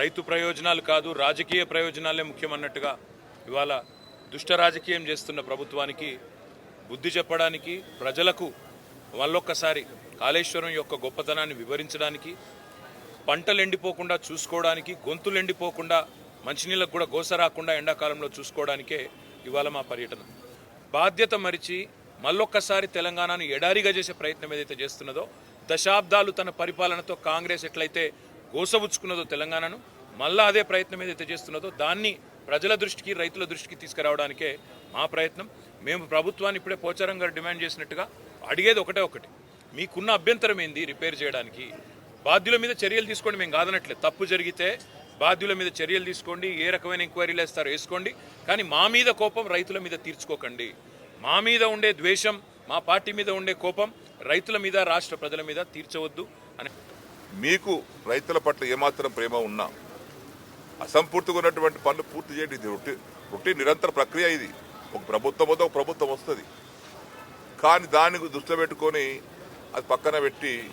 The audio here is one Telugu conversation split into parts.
రైతు ప్రయోజనాలు కాదు రాజకీయ ప్రయోజనాలే ముఖ్యమన్నట్టుగా ఇవాళ దుష్ట రాజకీయం చేస్తున్న ప్రభుత్వానికి బుద్ధి చెప్పడానికి ప్రజలకు మళ్ళొక్కసారి కాళేశ్వరం యొక్క గొప్పతనాన్ని వివరించడానికి పంటలు ఎండిపోకుండా చూసుకోవడానికి గొంతులు ఎండిపోకుండా మంచినీళ్ళకు కూడా గోస రాకుండా ఎండాకాలంలో చూసుకోవడానికే ఇవాళ మా పర్యటన. బాధ్యత మరిచి మళ్ళొక్కసారి తెలంగాణను ఎడారిగా చేసే ప్రయత్నం ఏదైతే చేస్తున్నదో దశాబ్దాలు తన పరిపాలనతో కాంగ్రెస్ ఎట్లయితే గోసబుచ్చుకున్నదో తెలంగాణను మళ్ళా అదే ప్రయత్నం ఏదైతే చేస్తున్నదో దాన్ని ప్రజల దృష్టికి రైతుల దృష్టికి తీసుకురావడానికే మా ప్రయత్నం. మేము ప్రభుత్వాన్ని ఇప్పుడే పోచారం గారు డిమాండ్ చేసినట్టుగా అడిగేది ఒకటే ఒకటి. మీకున్న అభ్యంతరం ఏంది రిపేర్ చేయడానికి? బాధ్యుల మీద చర్యలు తీసుకోండి మేము కాదనట్లేదు. తప్పు జరిగితే బాధ్యుల మీద చర్యలు తీసుకోండి ఏ రకమైన ఎంక్వైరీలు వేస్తారో వేసుకోండి. కానీ మా మీద కోపం రైతుల మీద తీర్చుకోకండి. మా మీద ఉండే ద్వేషం మా పార్టీ మీద ఉండే కోపం రైతుల మీద రాష్ట్ర ప్రజల మీద తీర్చవద్దు అని మీకు రైతుల పట్ల ఏమాత్రం ప్రేమ ఉన్నా అసంపూర్తిగా ఉన్నటువంటి పనులు పూర్తి చేయండి. ఇది రొట్టి రొట్టి నిరంతర ప్రక్రియ ఇది. ఒక ప్రభుత్వం వద్ద ఒక ప్రభుత్వం వస్తుంది. కానీ దాన్ని దృష్టిలో పెట్టుకొని అది పక్కన పెట్టి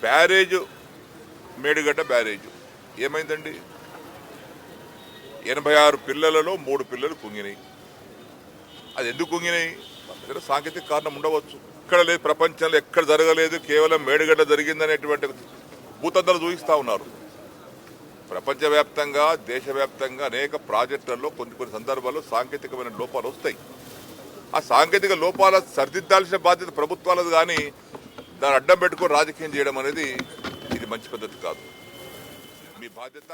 బ్యారేజ్ మేడిగడ్డ బ్యారేజ్. ఏమైందండి? ఎనభై ఆరు పిల్లలలో మూడు పిల్లలు కుంగినాయి. అది ఎందుకు కుంగినాయి? సాంకేతిక కారణం ఉండవచ్చు. ఎక్కడ లేదు ప్రపంచంలో ఎక్కడ జరగలేదు కేవలం మేడిగడ్డ జరిగిందనేటువంటి భూతందరూ చూపిస్తూ ఉన్నారు. ప్రపంచవ్యాప్తంగా దేశవ్యాప్తంగా అనేక ప్రాజెక్టులలో కొన్ని కొన్ని సందర్భాల్లో సాంకేతికమైన లోపాలు వస్తాయి. ఆ సాంకేతిక లోపాల సరిదిద్దాల్సిన బాధ్యత ప్రభుత్వాలది కానీ దాన్ని అడ్డం పెట్టుకుని రాజకీయం చేయడం అనేది ఇది మంచి పద్ధతి కాదు. మీ బాధ్యత